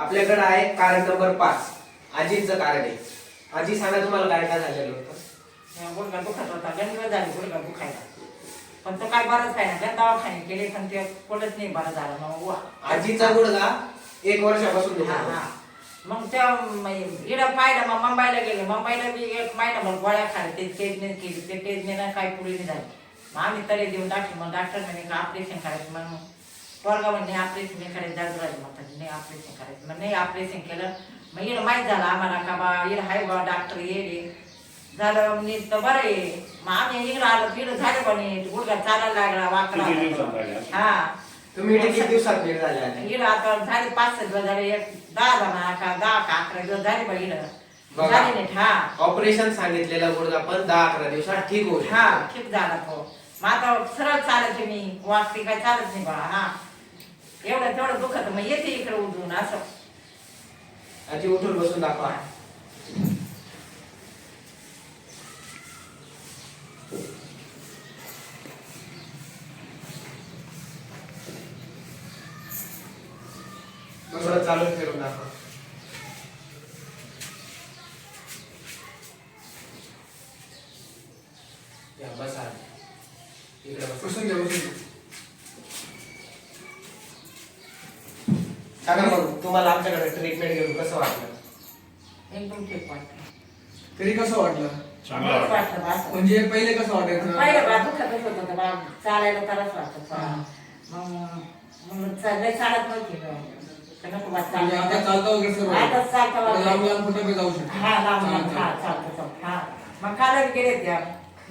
आपल्याकडे आहे card number पाच. आजींचं कार्ड आहे. आजी सांगा तुम्हाला काय काय झालेलं होतं? गुडघा दुखत होता. दिवस झाले गुडघा दुखायला. पण तो काय बरंच आहे ना दवाखाने केले पण ते कुठंच नाही बरं झालं मग वा आजीचा गुडघा एक वर्षापासून दुखत होता. हा. मग त्या इकडं पाहिलं मग मुंबईला गेले. मुंबईला मी एक महिना मग गोळ्या खाल्ल्या ते टेजने केली. ते ना काही पुढे नाही झाली. मग आम्ही तरी देऊन टाकली. मग डॉक्टर म्हणे का ऑपरेशन करायचं? मग पोरगा म्हणजे ऑपरेशन नाही करायचं राहिलं मग नाही ऑपरेशन करायचं. मग नाही ऑपरेशन केलं मग इकडं माहीत झालं आम्हाला का बा इकडं हाय बा डॉक्टर येले झालं नीट तर बरं आहे. मग आम्ही इकडं आलो तिकडं झालं पण गुडघा चालायला लागला वाकडा किती दिवसात झाले? असं? हा. तुम्ही किती दिवसात नीट झाले इकडं आता झाले पाच सहा दिवस झाले. एक दहा जण का दहा का अकरा दिवस झाले बा इकडं. बघा. झाले नीट हा. ऑपरेशन सांगितलेला गुडघा पण दहा अकरा दिवसात ठीक होईल हा ठीक झाला तो. आता सरळ चालत मी वाटते काय चालत नाही बा हा. एवढं तेवढं दुखत मग येते इकडे उठून असं. आजी उठून बसून दाखवा. थोडं चालून फिरून दाखवा. या, बसा. बसून घ्या बसून घ्या. सांगा मग तुम्हाला आमच्याकडे ट्रीटमेंट घेऊन कसं वाटलं एकदम ठीक वाटतं तरी कसं वाटलं चांगलं वाटलं. वाटलं असं. म्हणजे पहिले कसं वाटायचं पहिलं बा दुखतच होत होतं बा चालायला तरच वाटत हा. मग मग चाललंय चालत नव्हती बा. तर नको बा म्हणजे आता. चालता वगैरे सर्व आता चालता आता वगैरे. लांब लांब कुठं बी जाऊ शकतो हा लांब लांब चालतं. हा चालतं चालतं हा मग कालच गेले त्या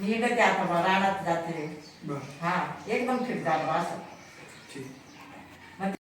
मी हिंडते आता बा रानात जाते. बरं. हा एकदम ठीक झालं बा असं. ठीक.